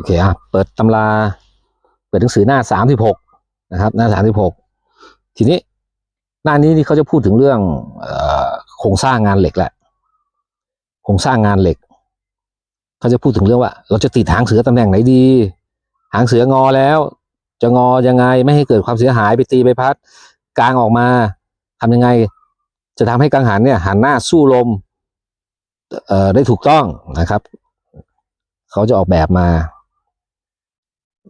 โอเคอะเปิดตำรา เปิดหนังสือหน้าสามสิบหกนะครับ หน้าสามสิบหกทีนี้หน้านี้นี่เขาจะพูดถึงเรื่องอโครงสร้างงานเหล็กแหละโครงสร้างงานเหล็กเขาจะพูดถึงเรื่องว่า เราจะติดหางเสือตำแหน่งไหนดี หางเสืองอแล้ว จะงอยังไงไม่ให้เกิดความเสียหายไปตีไปพัด กลางออกมาทำยังไง จะทำให้กังหันเนี่ย หันหน้าสู้ลมเอ่อได้ถูกต้องนะครับ เขาจะออกแบบมา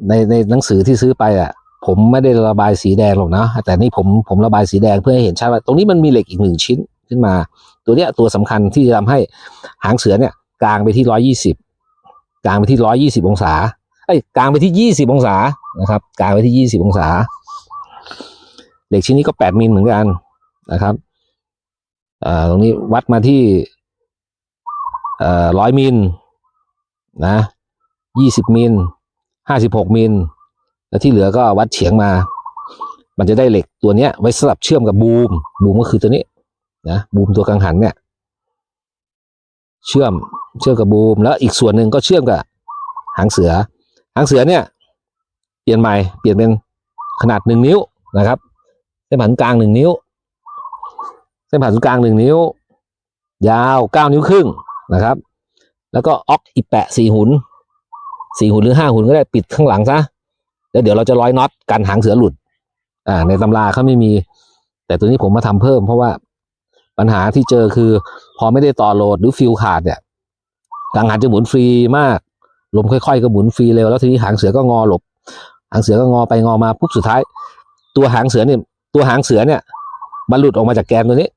ในในหนังสือที่ซื้อไปอะ ผมไม่ได้ระบายสีแดงหรอกนะ แต่นี่ผมผมระบายสีแดงเพื่อให้เห็นชัดว่า ตรงนี้มันมีเหล็กอีกหนึ่งชิ้นขึ้นมา ตัวเนี้ยตัวสำคัญที่จะทำให้หางเสือเนี่ยกลางไปที่ร้อยี่สิบกลางไปที่ร้อยี่สิบองศาเอ้กลางไปที่ยี่สิบองศานะครับกลางไปที่ยี่สิบองศา เหล็กชิ้นนี้ก็แปดมิลเหมือนกันนะครับอ่าตรงนี้วัดมาที่เอ่อร้อยมิลนะยี่สิบมิล ห้าสิบหกมิลแล้วที่เหลือก็วัดเฉียงมา มันจะได้เหล็กตัวเนี้ย ไว้สลับเชื่อมกับบูม บูมก็คือตัวนี้นะบูมตัวกังหันเนี่ย เชื่อมเชื่อมกับบูม แล้วอีกส่วนหนึ่งก็เชื่อมกับหางเสือ หางเสือเนี่ย เปลี่ยนใหม่เปลี่ยนเป็นขนาดหนึ่งนิ้วนะครับเส้นผ่านกลางหนึ่งนิ้ว เส้นผ่านศูนย์กลางหนึ่งนิ้ว ยาวเก้านิ้วครึ่งนะครับ แล้วก็ออกอีแปะสี่หุน สี่หุนหรือห้าหุนก็ได้ปิดข้างหลังซะแล้วเดี๋ยวเราจะร้อยน็อตกันหางเสือหลุด อ่า ในตำราเขาไม่มี แต่ตัวนี้ผมมาทำเพิ่ม เพราะว่าปัญหาที่เจอคือ พอไม่ได้ต่อโหลดหรือฟิลขาดเนี่ยกังหันจะหมุนฟรีมาก ลมค่อยๆก็หมุนฟรีเร็วแล้วทีนี้หางเสือก็งอหลบ หางเสือก็งอไปงอมาปุ๊บสุดท้าย ตัวหางเสือเนี่ยตัวหางเสือเนี่ย มันหลุดออกมาจากแกนตัวนี้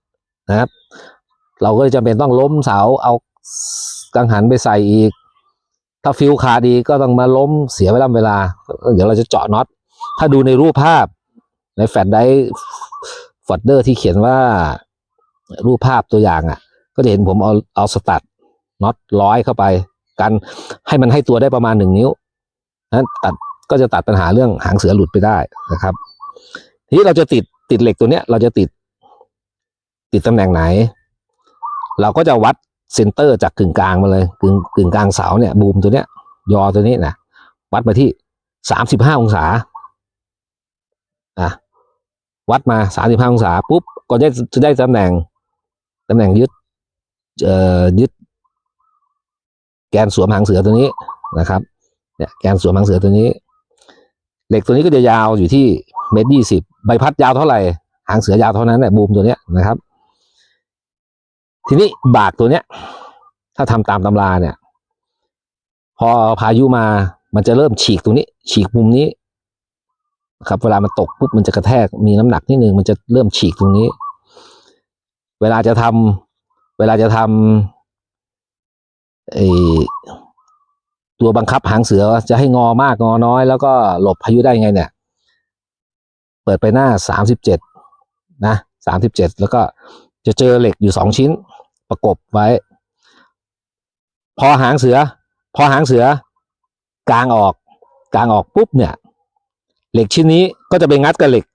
นะครับ เราก็เลยจำเป็นต้องล้มเสาเอากังหันไปใส่อีก ถ้าฟิลขาดอีก็ต้องมาล้มเสียเวลาเวลา เดี๋ยวเราจะเจาะน็อต ถ้าดูในรูปภาพในแฟลชไดรฟ์ฟอดเดอร์ที่เขียนว่ารูปภาพตัวอย่างอะ ก็จะเห็นผมเอาเอาสตัดน็อตร้อยเข้าไป กันให้มันให้ตัวได้ประมาณหนึ่งนิ้วนั้นตัดก็จะตัดปัญหาเรื่องหางเสือหลุดไปได้นะครับ ทีนี้เราจะติดติดเหล็กตัวเนี้ย เราจะติด ติดตำแหน่งไหน เราก็จะวัด เซนเตอร์จากกึ่งกลางมาเลยกึ่งกึ่งกลางเสาเนี่ยบูมตัวเนี้ยยอตัวนี้นะวัดมาที่สามสิบห้าองศาอะวัดมาสามสิบห้าองศาปุ๊บก็จะจะได้ตำแหน่งตำแหน่งยึดเอ่อยึด แกนสวมหางเสือตัวนี้นะครับเนี่ยแกนสวมหางเสือตัวนี้ เหล็กตัวนี้ก็จะยาวอยู่ที่เมตรยี่สิบใบพัดยาวเท่าไหร่หางเสือยาวเท่านั้นแหละบูมตัวเนี้ยนะครับ ทีนี้บากตัวเนี้ย ถ้าทำตามตำราเนี่ย พอพายุมามันจะเริ่มฉีกตรงนี้ ฉีกมุมนี้ครับ เวลามันตกปุ๊บมันจะกระแทกมีน้ำหนักนิดนึงมันจะเริ่มฉีกตรงนี้ เวลาจะทำเวลาจะทำไอตัวบังคับหางเสือจะให้งอมากงอน้อย แล้วก็หลบพายุได้ไงเนี่ย เปิดไปหน้าสามสิบเจ็ดนะสามสิบเจ็ดแล้วก็จะเจอเหล็กอยู่สองชิ้น ประกบไว้ พอหางเสือ พอหางเสือกลางออก กลางออกปุ๊บเนี่ย เหล็กชิ้นนี้ก็จะไปงัดกับเหล็ก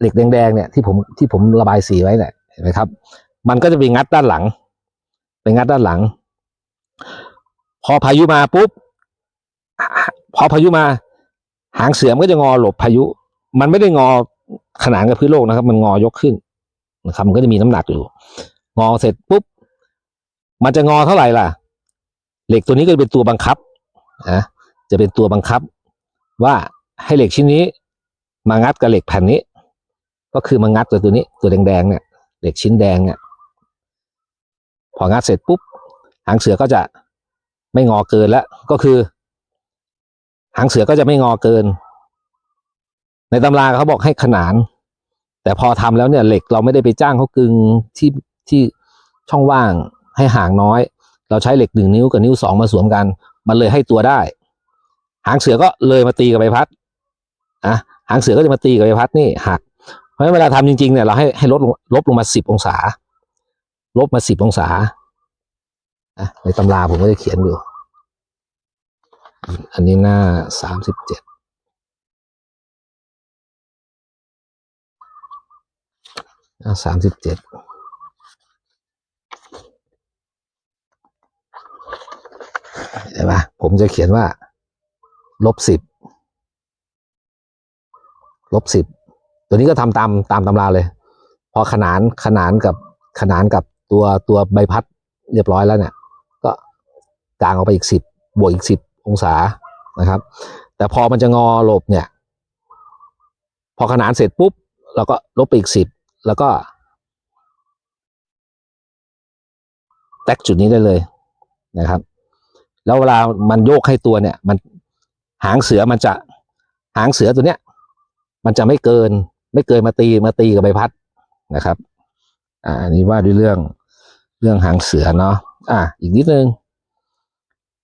เหล็กแดงๆเนี่ยที่ผมที่ผมระบายสีไว้เนี่ยเห็นไหมครับ มันก็จะไปงัดด้านหลัง ไปงัดด้านหลัง พอพายุมาปุ๊บพอพายุมา หางเสือมันก็จะงอหลบพายุ มันไม่ได้งอขนานกับพื้นโลกนะครับ มันงอยกขึ้นนะครับ มันก็จะมีน้ำหนักอยู่ งอเสร็จปุ๊บ มันจะงอเท่าไหร่ล่ะ เหล็กตัวนี้ก็จะเป็นตัวบังคับนะจะเป็นตัวบังคับ ว่าให้เหล็กชิ้นนี้ มางัดกับเหล็กแผ่นนี้ ก็คือมางัดกับตัวนี้ ตัวแดงๆเนี่ย เหล็กชิ้นแดงเนี่ยพองัดเสร็จปุ๊บหางเสือก็จะไม่งอเกินแล้วก็คือ หางเสือก็จะไม่งอเกิน ในตำราเขาบอกให้ขนาน แต่พอทำแล้วเนี่ยเหล็กเราไม่ได้ไปจ้างเขากึงที่ที่ช่องว่าง ให้ห่างน้อย เราใช้เหล็กหนึ่งนิ้วกับนิ้วสองมาสวมกัน มันเลยให้ตัวได้ หางเสือก็เลยมาตีกับใบพัดอะหางเสือก็จะมาตีกับใบพัดนี่หัก เพราะฉะนั้นเวลาทำจริงๆเนี่ยเราให้ให้ลดลบลงมาสิบองศา ลบมาสิบองศาอะในตำราผมก็จะเขียนอยู่ อันนี้หน้าสามสิบเจ็ดหน้าสามสิบเจ็ดเห็นปะ ผมจะเขียนว่า ลบสิบลบสิบตัวนี้ก็ทำตามตามตำราเลย พอขนานขนานกับขนานกับตัวตัวใบพัดเรียบร้อยแล้วเนี่ย ก็กางออกไปอีกสิบบวกอีกสิบองศานะครับ แต่พอมันจะงอหลบเนี่ย พอขนานเสร็จปุ๊บเราก็ลบไปอีกสิบแล้วก็แตกจุดนี้ได้เลยนะครับ แล้วเวลามันโยกให้ตัวเนี่ย มันหางเสือมันจะหางเสือตัวเนี้ย มันจะไม่เกิน ไม่เกินมาตีมาตีกับใบพัดนะครับ อ่าอันนี้ว่าด้วยเรื่องเรื่องหางเสือเนาะอ่าอีกนิดนึง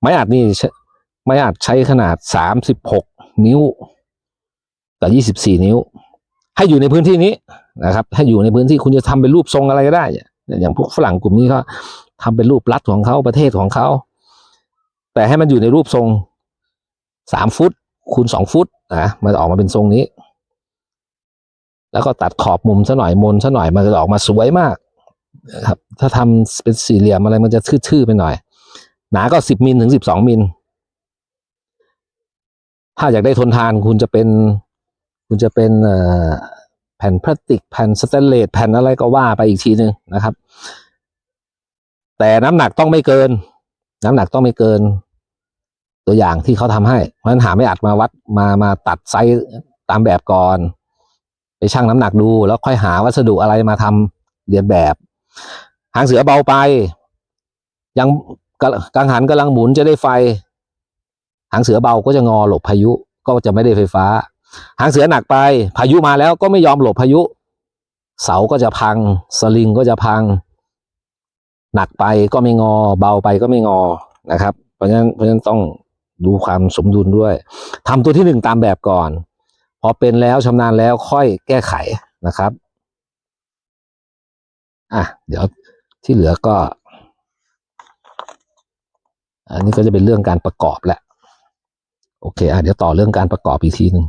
ไม้อัดนี่ใช้ไม้อัดใช้ขนาดสามสิบหกนิ้วกับยี่สิบสี่นิ้ว ให้อยู่ในพื้นที่นี้นะครับให้อยู่ในพื้นที่คุณจะทำเป็นรูปทรงอะไรก็ได้เนี่ยอย่างพวกฝรั่งกลุ่มนี้เขาทำเป็นรูปรัฐของเขาประเทศของเขา แต่ให้มันอยู่ในรูปทรงสามฟุตคูณสองฟุตนะมันจะออกมาเป็นทรงนี้ แล้วก็ตัดขอบมุมซะหน่อยมนซะหน่อยมันจะออกมาสวยมากนะครับถ้าทำเป็นสี่เหลี่ยมอะไรมันจะทื่อๆไปหน่อย หนาก็สิบมิลถึงสิบสองมิลถ้าอยากได้ทนทานคุณจะเป็น คุณจะเป็นแผ่นพลาสติกแผ่นสแตนเลสแผ่นอะไรก็ว่าไปอีกทีหนึ่งนะครับ แต่น้ำหนักต้องไม่เกิน น้ำหนักต้องไม่เกิน ตัวอย่างที่เขาทำให้ เพราะฉะนั้นหาไม่อัดมาวัดมามาตัดไซส์ตามแบบก่อน ไปชั่งน้ำหนักดู แล้วค่อยหาวัสดุอะไรมาทำเรียนแบบ หางเสือเบาไป ยังกะกังหันกำลังหมุนจะได้ไฟ หางเสือเบาก็จะงอหลบพายุก็จะไม่ได้ไฟฟ้า หางเสือหนักไป พายุมาแล้วก็ไม่ยอมหลบพายุ เสาก็จะพัง สลิงก็จะพัง หนักไปก็ไม่งอ เบาไปก็ไม่งอนะครับ เพราะฉะนั้นเพราะฉะนั้นต้อง ดูความสมดุลด้วยทำตัวที่หนึ่งตามแบบก่อน พอเป็นแล้วชำนาญแล้วค่อยแก้ไขนะครับอะเดี๋ยวที่เหลือก็ อันนี้ก็จะเป็นเรื่องการประกอบแหละโอเคอะเดี๋ยวต่อเรื่องการประกอบอีกทีหนึ่ง